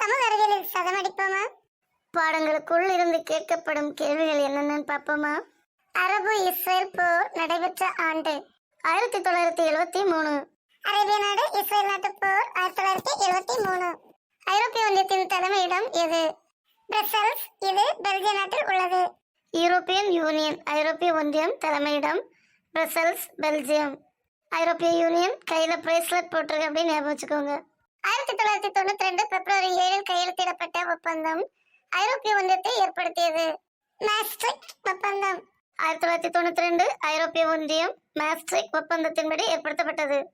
சமூக அறிவியலில் சதமடிப்போமா? பாடங்களுக்குள் இருந்து கேட்கப்படும் கேள்விகள் என்னென்னு பார்ப்போமா? அரபு இஸ்ரேல் போர் நடைபெற்ற ஆண்டு ஆயிரத்தி தொள்ளாயிரத்தி எழுவத்தி மூணு. அரேபிய நாடு இஸ்ரேல் நாட்டு போர் ஆயிரத்தி தொள்ளாயிரத்தி எழுபத்தி மூணு. ஐரோப்பிய ஒன்றியத்தின் தலைமையிடம் எது? பிரசல்ஸ் இது பெல்ஜிய நாட்டில் உள்ளது. யூரோப்பியன் யூனியன் ஐரோப்பிய ஒன்றியம் தலைமையிடம் பிரசல்ஸ் பெல்ஜியம். ஐரோப்பிய யூனியன் கையில பிரேஸ்லெட் போட்டிருக்கு அப்படின்னு ஞாபகம் வச்சுக்கோங்க. ஆயிரத்தி தொள்ளாயிரத்தி தொண்ணூத்தி ரெண்டு பிப்ரவரி ஏழில் கையெழுத்திடப்பட்ட ஒப்பந்தம் ஐரோப்பிய ஒன்றியத்தை ஏற்படுத்தியது. மாஸ்ட்ரிக்ட் ஒப்பந்தம். ஆயிரத்தி தொள்ளாயிரத்தி தொண்ணூத்தி ரெண்டு ஐரோப்பிய ஒன்றியம் மாஸ்ட்ரிக் ஒப்பந்தத்தின்படி ஏற்படுத்தப்பட்டது.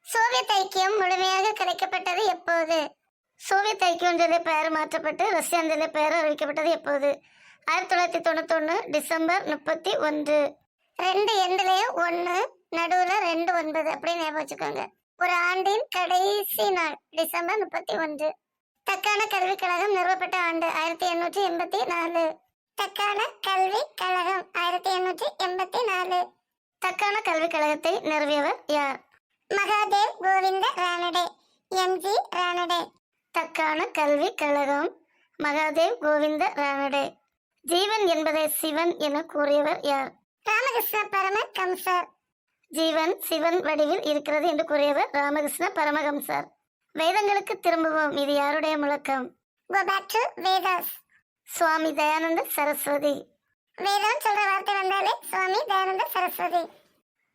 சோவியத் ஐக்கியம் முழுமையாக கலைக்கப்பட்டது எப்போது? சோவியத் ஐக்கிய ஒன்றிய பெயர் மாற்றப்பட்டு ரஷ்ய ஒன்றிய பெயர் அறிவிக்கப்பட்டது எப்போது? ஆயிரத்தி தொள்ளாயிரத்தி தொண்ணூத்தொன்னு டிசம்பர் முப்பத்தி ஒன்று. ரெண்டு எண்டுலயும் ஒன்று நடுவுல ரெண்டு ஒன்பது அப்படின்னு ஞாபகம் வச்சுக்கோங்க. ஒரு ஆண்டின் கடைசி நாள் டிசம்பர் முப்பத்தி ஒன்று. தக்கான கல்விக் கழகம் நிறுவப்பட்ட ஆண்டு ஆயிரத்தி எண்ணூற்றி எண்பத்தி நாலு. தக்கான கல்விக் கழகம் ஆயிரத்தி எண்ணூற்றி எண்பத்தி நாலு. தக்கான கல்விக் கழகத்தை நிறுவியவர் யார்? Mahadev Govind Ranade M G Ranade. Deccan கல்விக் கழகம் மகாதேவ் கோவிந்த ரானடே. ஜீவன் என்பதை சிவன் என கூறியவர் யார்? ராமகிருஷ்ண பரம கம்சர் ஜீவன் சிவன் வடிவில் இருக்கிறது என்று கூறியவர் ராமகிருஷ்ண பரமஹம்சர் வேதங்களுக்கு திரும்புவோம். இது யாருடைய முழக்கம்? சுவாமி தயானந்த சரஸ்வதி. வேதம் சொல்ற வார்த்தை வந்தாலே சுவாமி தயானந்த சரஸ்வதி.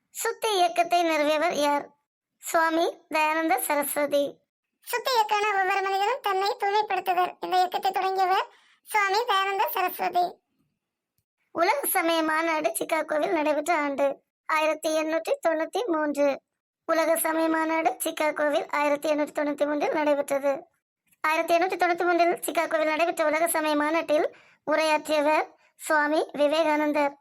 சுத்தி இயக்கத்தை நிறுவியவர் யார்? சுவாமி தயானந்த சரஸ்வதி. சுத்த இயக்கான ஒவ்வொரு மனிதனும் தன்னை தூய்மைப்படுத்துதல். இந்த இயக்கத்தை தொடங்கியவர் சுவாமி தயானந்த சரஸ்வதி. உலக சமய மாநாடு சிகாகோவில் நடைபெற்ற ஆண்டு. ஆயிரத்தி எண்ணூற்றி தொண்ணூத்தி மூன்று. உலக சமய மாநாடு சிக்காகோவில் ஆயிரத்தி எண்ணூற்றி தொண்ணூத்தி மூன்றில் நடைபெற்றது. ஆயிரத்தி எண்ணூற்றி தொண்ணூத்தி மூன்றில் சிக்காகோவில் நடைபெற்ற உலக சமய மாநாட்டில் உரையாற்றியவர் சுவாமி விவேகானந்தர்.